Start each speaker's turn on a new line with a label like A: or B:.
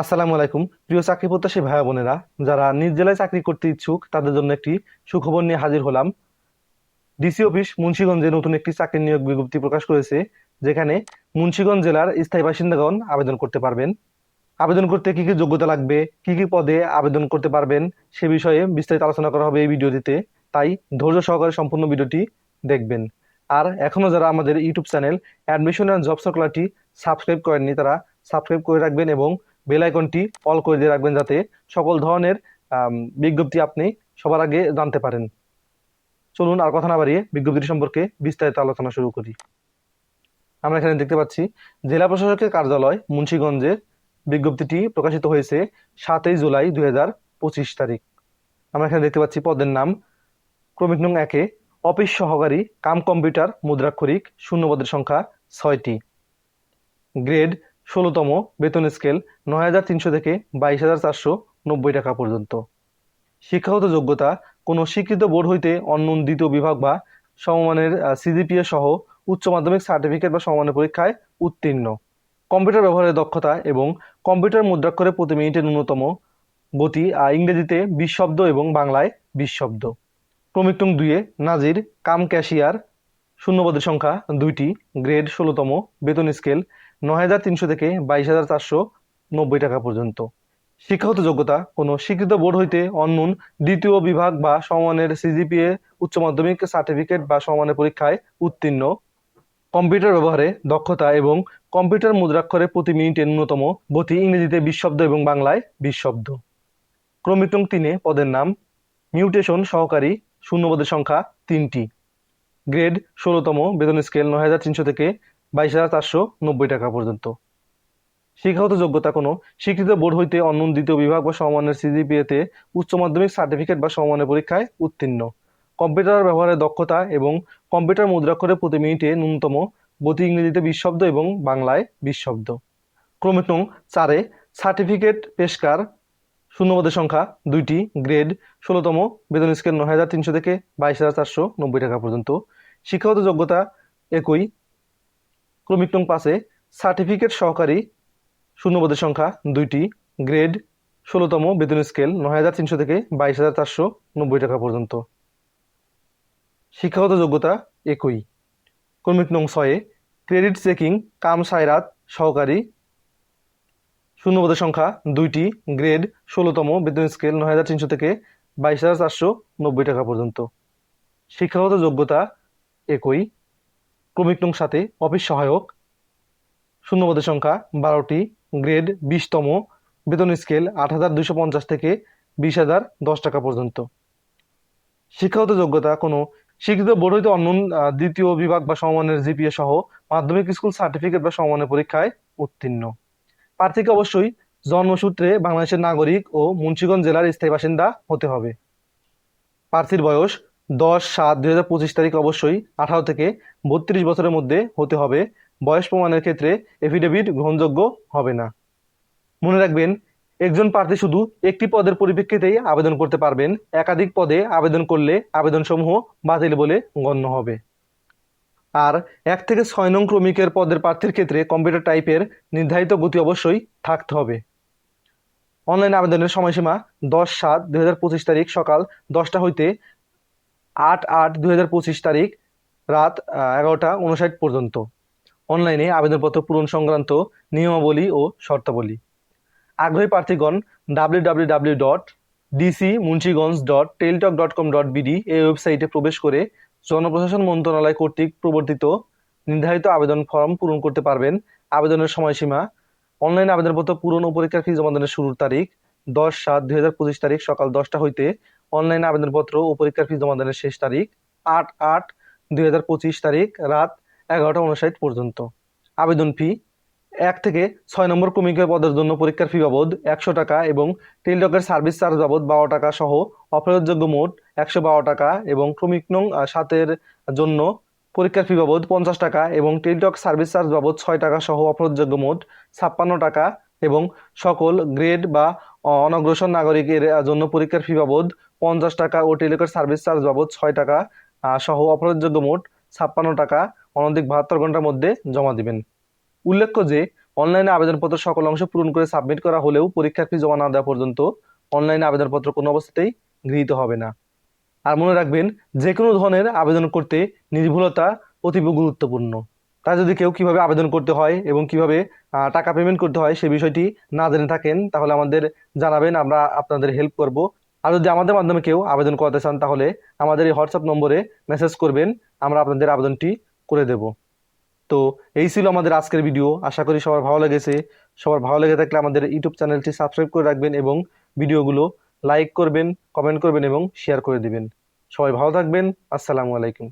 A: আসসালামু আলাইকুম। প্রিয় চাকরি প্রত্যাশী ভাই বোনেরা, যারা নিজ জেলায় চাকরি করতে ইচ্ছুক, তাদের জন্য একটি সুখবর নিয়ে হাজির হলাম। ডিসি অফিস মুন্সিগঞ্জে নতুন একটি চাকরি নিয়োগ বিজ্ঞপ্তি প্রকাশ করেছে, যেখানে মুন্সিগঞ্জ জেলার স্থায়ী বাসিন্দাগণ আবেদন করতে পারবেন। আবেদন করতে কি কি যোগ্যতা লাগবে, কি কি পদে আবেদন করতে পারবেন, সে বিষয়ে বিস্তারিত আলোচনা করা হবে এই ভিডিওটিতে। তাই ধৈর্য সহকারে সম্পূর্ণ ভিডিওটি দেখবেন। আর এখনও যারা আমাদের YouTube channel admission and job সার্কুলারটি সাবস্ক্রাইব করেননি, তারা সাবস্ক্রাইব করে রাখবেন এবং বেল আইকনটি অল করে দিয়ে রাখবেন যাতে সকল ধরনের বিজ্ঞপ্তি আপনি সবার আগে জানতে পারেন। চলুন আর কথা না বাড়িয়ে বিজ্ঞপ্তি সম্পর্কে বিস্তারিত আলোচনা শুরু করি। আমরা এখানে দেখতে পাচ্ছি, জেলা প্রশাসকের কার্যালয় মুন্সিগঞ্জের বিজ্ঞপ্তিটি প্রকাশিত হয়েছে সাতই জুলাই দুই হাজার পঁচিশ তারিখ। আমরা এখানে দেখতে পাচ্ছি পদের নাম ক্রমিক নং একে অফিস সহকারী কাম কম্পিউটার মুদ্রাক্ষরিক শূন্য পদের সংখ্যা ছয়টি। গ্রেড ষোলোতম বেতন স্কেল নয় হাজার তিনশো থেকে বাইশ হাজার চারশো নব্বই টাকা পর্যন্ত। শিক্ষাগত যোগ্যতা কোনো স্বীকৃত বোর্ড হইতে অন্য দ্বিতীয় বিভাগ বা সমমানের সিজিপিএ সহ উচ্চ মাধ্যমিক সার্টিফিকেট বা সমমানের পরীক্ষায় উত্তীর্ণ। কম্পিউটার ব্যবহারের দক্ষতা এবং কম্পিউটার মুদ্রাক্ষরে প্রতি মিনিটে ন্যূনতম গতি আহ, ইংরেজিতে বিশ শব্দ এবং বাংলায় বিশ শব্দ। ক্রমিক নং দুইয়ে নাজির কাম ক্যাশিয়ার শূন্যপদের সংখ্যা দুইটি গ্রেড ষোলোতম বেতন স্কেল নয় হাজার তিনশো থেকে বাইশ হাজার চারশো নব্বই টাকা পর্যন্ত। শিক্ষাগত যোগ্যতা, কোনো স্বীকৃত বোর্ড হইতে অন্যূন দ্বিতীয় বিভাগ বা সমমানের সিজিপিএ, উচ্চ মাধ্যমিক সার্টিফিকেট বা সমানের পরীক্ষায় উত্তীর্ণ। কম্পিউটার ব্যবহারে দক্ষতা এবং কম্পিউটার মুদ্রাক্ষরে প্রতি মিনিটে ন্যূনতম গতি ইংরেজিতে বিশ শব্দ এবং বাংলায় বিশ শব্দ তিনে পদের নাম। মিউটেশন সহকারী শূন্যপদের সংখ্যা তিনটি। গ্রেড ষোলোতম, বেতন স্কেল নয় হাজার তিনশো থেকে বাইশ হাজার চারশো নব্বই টাকা পর্যন্ত। শিক্ষাগত যোগ্যতা কোনো। স্বীকৃত বোর্ড হইতে অন্য দ্বিতীয় বিভাগ বা সমমানের সিজিপিএতে উচ্চ মাধ্যমিক সার্টিফিকেট বা সমমানের পরীক্ষায় উত্তীর্ণ। কম্পিউটার ব্যবহারের দক্ষতা এবং কম্পিউটার মুদ্রাক্ষরে প্রতি মিনিটে ন্যূনতম গতি ইংরেজিতে বিশ শব্দ এবং বাংলায় বিশ শব্দ ক্রমিক নং চারে সার্টিফিকেট পেশকার শূন্যপদের সংখ্যা দুইটি, গ্রেড ষোলোতম, বেতন স্কেল নয় হাজার তিনশো থেকে বাইশ হাজার চারশো নব্বই টাকা পর্যন্ত। শিক্ষাগত যোগ্যতা একই। ক্রমিক নং পাঁচে সার্টিফিকেট সহকারী শূন্যপদের সংখ্যা দুইটি, গ্রেড ষোলোতম বেতন স্কেল নয় হাজার তিনশো থেকে বাইশ হাজার চারশো নব্বই টাকা পর্যন্ত। শিক্ষাগত যোগ্যতা একই। ক্রমিক নং ছয়ে ক্রেডিট চেকিং কাম সায়রাত সহকারী শূন্যপদের সংখ্যা দুইটি, গ্রেড ষোলোতম বেতন স্কেল নয় হাজার তিনশো থেকে বাইশ হাজার চারশো নব্বই টাকা পর্যন্ত। শিক্ষাগত যোগ্যতা একই। ক্রমিক নং সাথে অফিস সহায়ক। শূন্যপদের সংখ্যা বারোটি। গ্রেড বিশতম। বেতন স্কেল আট হাজার দুশো পঞ্চাশ থেকে বিশ হাজার দশ টাকা পর্যন্ত। শিক্ষাগত যোগ্যতা কোনো। শিক্ষিত বোর্ড হইতে অন্য দ্বিতীয় বিভাগ বা সমমানের জিপিএ সহ মাধ্যমিক স্কুল সার্টিফিকেট বা সমমানের পরীক্ষায় উত্তীর্ণ। প্রার্থীকে অবশ্যই জন্মসূত্রে বাংলাদেশের নাগরিক ও মুন্সিগঞ্জ জেলার স্থায়ী বাসিন্দা হতে হবে। প্রার্থীর বয়স দশ সাত দুই হাজার পঁচিশ তারিখ অবশ্যই আঠারো থেকে বত্রিশ বছরের মধ্যে হতে হবে। বয়স প্রমাণের ক্ষেত্রে এফিডেভিট গ্রহণযোগ্য হবে না। মনে রাখবেন, একজন প্রার্থী শুধু একটি পদের পরিপ্রেক্ষিতেই আবেদন করতে পারবেন। একাধিক পদে আবেদন করলে আবেদনসমূহ বাতিল বলে গণ্য হবে। আর এক থেকে ছয় নং ক্রমিকের পদের প্রার্থীর ক্ষেত্রে কম্পিউটার টাইপের নির্ধারিত গতি অবশ্যই থাকতে হবে। অনলাইন আবেদনের সময়সীমা দশ সাত দু তারিখ সকাল দশটা হইতে আট আট দুই তারিখ রাত এগারোটা উনষাট পর্যন্ত। অনলাইনে আবেদনপত্র পূরণ সংক্রান্ত নিয়মাবলী ও শর্তাবলী। আগ্রহী প্রার্থীগণ W W W dot DC Munshiganj dot Teletalk dot com dot BD এই ওয়েবসাইটে প্রবেশ করে জনপ্রশাসন মন্ত্রণালয় কর্তৃক প্রবর্তিত নির্ধারিত আবেদন ফর্ম পূরণ করতে পারবেন। আবেদনের সময়সীমা, অনলাইন আবেদনপত্র পূরণ ও পরীক্ষার ফি জমাদানের শুরুর তারিখ দশ সাত দুই হাজার পঁচিশ তারিখ সকাল দশটা হইতে অনলাইন আবেদনপত্র ও পরীক্ষার ফি জমাদানের শেষ তারিখ আট আট দুই হাজার পঁচিশ তারিখ রাত এগারোটা উনষাট পর্যন্ত। আবেদন ফি এক থেকে ছয় নম্বর ক্রমিকের পদের জন্য পরীক্ষার ফি বাবদ একশো টাকা এবং টেলিটকের সার্ভিস চার্জ বাবদ বারো টাকা সহ অপ্রয়োগযোগ্য মোট একশো বারো টাকা এবং ক্রমিক নং সাতের জন্য পরীক্ষার ফি বাবদ পঞ্চাশ টাকা এবং টেলিটক সার্ভিস চার্জ বাবদ ছয় টাকা সহ অপ্রয়োগযোগ্য মোট ছাপ্পান্ন টাকা এবং সকল গ্রেড বা অনগ্রসর নাগরিকের জন্য পরীক্ষার ফি বাবদ পঞ্চাশ টাকা ও টেলিটকের সার্ভিস চার্জ বাবদ ছয় টাকা সহ অপরাধযোগ্য মোট ছাপ্পান্ন টাকা অনধিক বাহাত্তর ঘণ্টার মধ্যে জমা দিবেন। উল্লেখ্য যে, অনলাইনে আবেদনপত্র সকল অংশ পূরণ করে সাবমিট করা হলেও পরীক্ষার ফি জমা না দেওয়া পর্যন্ত অনলাইনে আবেদনপত্র কোনো অবস্থাতেই গৃহীত হবে না। আর মনে রাখবেন যে কোনো ধরনের আবেদন করতে নির্ভুলতা অতীব গুরুত্বপূর্ণ। তাই যদি কেউ কীভাবে আবেদন করতে হয় এবং কীভাবে টাকা পেমেন্ট করতে হয় সে বিষয়টি না জেনে থাকেন, তাহলে আমাদের জানাবেন, আমরা আপনাদের হেল্প করব। আর যদি আমাদের মাধ্যমে কেউ আবেদন করাতে চান, তাহলে আমাদের এই হোয়াটসঅ্যাপ নম্বরে মেসেজ করবেন, আমরা আপনাদের আবেদনটি করে দেব। তো এই ছিল আমাদের আজকের ভিডিও আশা করি সবার ভালো লেগেছে। সবার ভালো লেগে থাকলে আমাদের ইউটিউব চ্যানেলটি সাবস্ক্রাইব করে রাখবেন এবং ভিডিওগুলো লাইক করবেন কমেন্ট করবেন এবং শেয়ার করে দিবেন। সবাই ভালো থাকবেন। আসসালামু আলাইকুম।